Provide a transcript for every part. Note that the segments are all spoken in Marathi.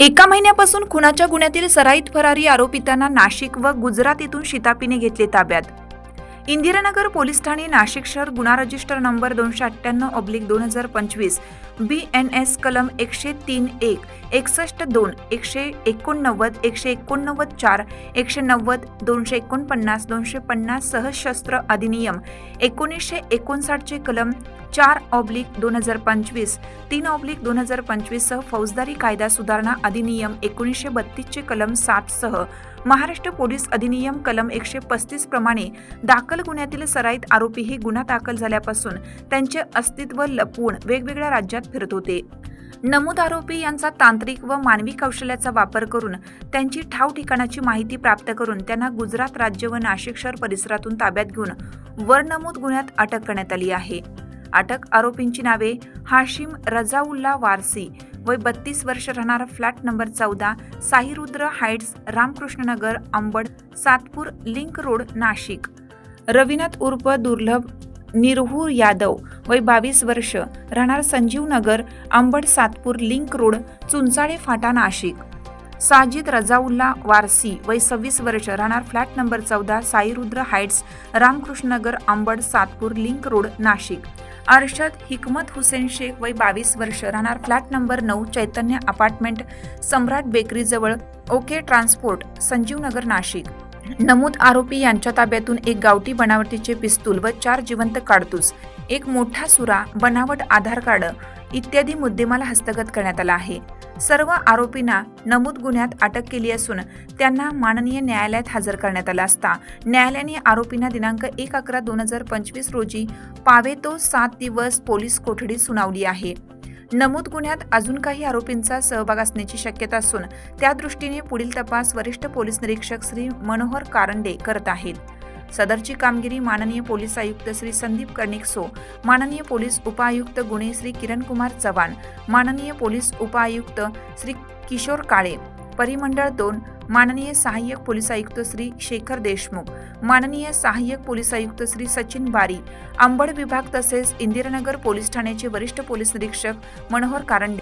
एका महिन्यापासून खुनाच्या गुन्ह्यातील सराईत फरारी आरोपितांना नाशिक व गुजरात येथून शितापीने घेतले ताब्यात. इंदिरानगर पोलीस ठाणे नाशिक शहर गुन्हा रजिस्टर नंबर दोनशे अठ्ठ्याण्णव ऑब्लिक दोन हजार पंचवीस. बी एन एस कलम एकशे तीन एक एकसष्ट दोन एकशे एकोणनव्वद एकशे एकोणनव्वद चार एकशे नव्वद दोनशे एकोणपन्नास दोनशे पन्नास सहशस्त्र अधिनियम एकोणीसशे एकोणसाठचे कलम चार ऑब्लिक दोन हजार पंचवीस तीन ऑब्लिक दोन हजार पंचवीससह फौजदारी कायदा सुधारणा अधिनियम एकोणीसशे बत्तीसचे कलम सातसह महाराष्ट्र पोलीस अधिनियम कलम एकशे पस्तीस प्रमाणे दाखल गुन्ह्यातील सराईत आरोपीही गुन्हा दाखल झाल्यापासून त्यांचे अस्तित्व लपवून वेगवेगळ्या राज्यात फिरत होते. नमूद आरोपी यांचा तांत्रिक व मानवी कौशल्याचा वापर करून त्यांची ठाव ठिकाणाची माहिती प्राप्त करून त्यांना गुजरात राज्य व नाशिक शहर परिसरातून ताब्यात घेऊन वर नमूद गुन्ह्यात अटक करण्यात आली आहे. अटक आरोपींची नावे हाशिम रजाउल्ला वारसी वय बत्तीस वर्ष राहणारा फ्लॅट नंबर चौदा Sairudra heights Ramkrishnanagar Ambad Satpur link road Nashik. Ravinath उर्फ दुर्लभ निरहूर यादव वय बावीस वर्ष राहणार संजीव नगर अंबड सातपूर लिंक रोड चुंचाळे फाटा नाशिक. साजिद रजाउल्ला वारसी वय सव्वीस वर्ष राहणार फ्लॅट नंबर चौदा Sairudra heights Ramkrishnanagar Ambad Satpur link road Nashik. Arshad Hikmat Hussain Shaikh वय बावीस वर्ष राहणार फ्लॅट नंबर नऊ चैतन्य अपार्टमेंट सम्राट बेकरीजवळ ओके ट्रान्सपोर्ट संजीवनगर नाशिक. नमूद आरोपी यांच्या ताब्यातून एक गावठी बनावटीचे पिस्तूल व चार जिवंत काडतूस एक मोठा सुरा बनावट आधार कार्ड इत्यादी मुद्देमाल हस्तगत करण्यात आला आहे. सर्व आरोपींना नमूद गुन्ह्यात अटक केली असून त्यांना माननीय न्यायालयात हजर करण्यात आला असता न्यायालयाने आरोपींना दिनांक एक अकरा दोन हजार पंचवीस रोजी पावेतो सात दिवस पोलीस कोठडी सुनावली आहे. नमूद गुन्ह्यात अजून काही आरोपींचा सहभाग असण्याची शक्यता असून त्या दृष्टीने पुढील तपास वरिष्ठ पोलीस निरीक्षक श्री मनोहर कारंडे करत आहेत. सदरची कामगिरी माननीय पोलीस आयुक्त श्री संदीप कर्णिकसो माननीय पोलीस उपआयुक्त गुणे श्री किरण कुमार चव्हाण माननीय पोलीस उपआयुक्त श्री किशोर काळे परिमंडळ दोन माननीय सहाय्यक पोलीस आयुक्त श्री शेखर देशमुख माननीय सहाय्यक पोलीस आयुक्त श्री सचिन बारी अंबड विभाग तसेच इंदिरानगर पोलीस ठाण्याचे वरिष्ठ पोलीस निरीक्षक मनोहर कारंडे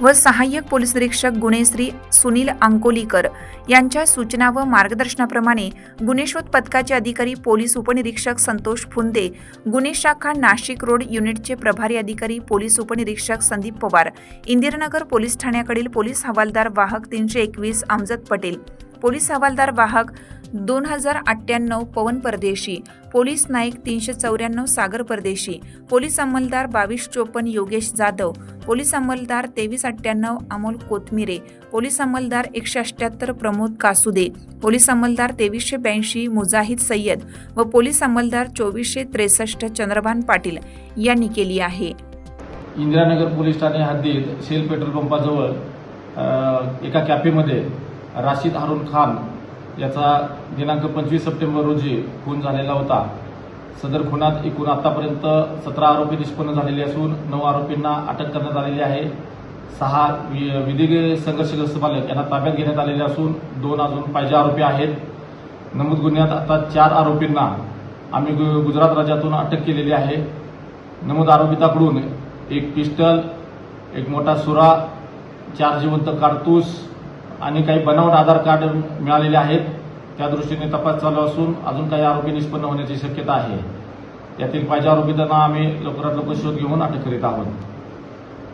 व सहाय्यक पोलीस निरीक्षक गुणेश्री सुनील अंकोलीकर यांच्या सूचना व मार्गदर्शनाप्रमाणे गुन्हेशोध पथकाचे अधिकारी पोलीस उपनिरीक्षक संतोष फुंदे गुन्हे शाखा नाशिक रोड युनिटचे प्रभारी अधिकारी पोलीस उपनिरीक्षक संदीप पवार इंदिरानगर पोलीस ठाण्याकडील पोलीस हवालदार वाहक तीनशे एकवीस अमजद पटेल. पोलीस हवालदार वाहक दोन हजार अठ्ठ्याण्णव पवन परदेशी पोलीस नाईक तीनशे चौऱ्याण्णव सागर परदेशी पोलीस अंमलदार बावीस चोपन्न योगेश जाधव पोलीस अंमलदार तेवीस अठ्ठ्याण्णव अमोल कोथमिरे पोलीस अंमलदार एकशे अठ्ठ्याहत्तर प्रमोद कासुदे पोलीस अंमलदार तेवीसशे ब्याऐंशी मुजाहिद सय्यद व पोलीस अंमलदार चोवीसशे त्रेसष्ट चंद्रभान पाटील यांनी केली आहे. इंदिरानगर पोलीस ठाणे हद्दीत सेल पेट्रोल पंपाजवळ एका कॅफेमध्ये राशीद हारून खान याचा दिनांक पंचवीस सप्टेंबर रोजी खून झालेला होता. सदर खुनात एकूण आतापर्यंत सतरा आरोपी निष्पन्न झालेले असून नऊ आरोपींना अटक करण्यात आलेली आहे. सहा विधी संघर्षग्रस्त बालक यांना ताब्यात घेण्यात आलेले असून दोन अजून पाहिजे आरोपी आहेत. नमूद गुन्ह्यात आता चार आरोपींना आम्ही गु- गुजरात राज्यातून अटक केलेली आहे. नमूद आरोपिताकडून एक पिस्टल एक मोठा सुरा चार जिवंत कारतूस आणि काही बनावट आधार कार्ड मिळालेले आहेत. त्या दृष्टीने तपास चालू असून अजून काही आरोपी निष्पन्न होण्याची शक्यता आहे. यातील पाहिजे त्यांना आम्ही लवकरात लवकर शोध घेऊन अटक करीत आहोत.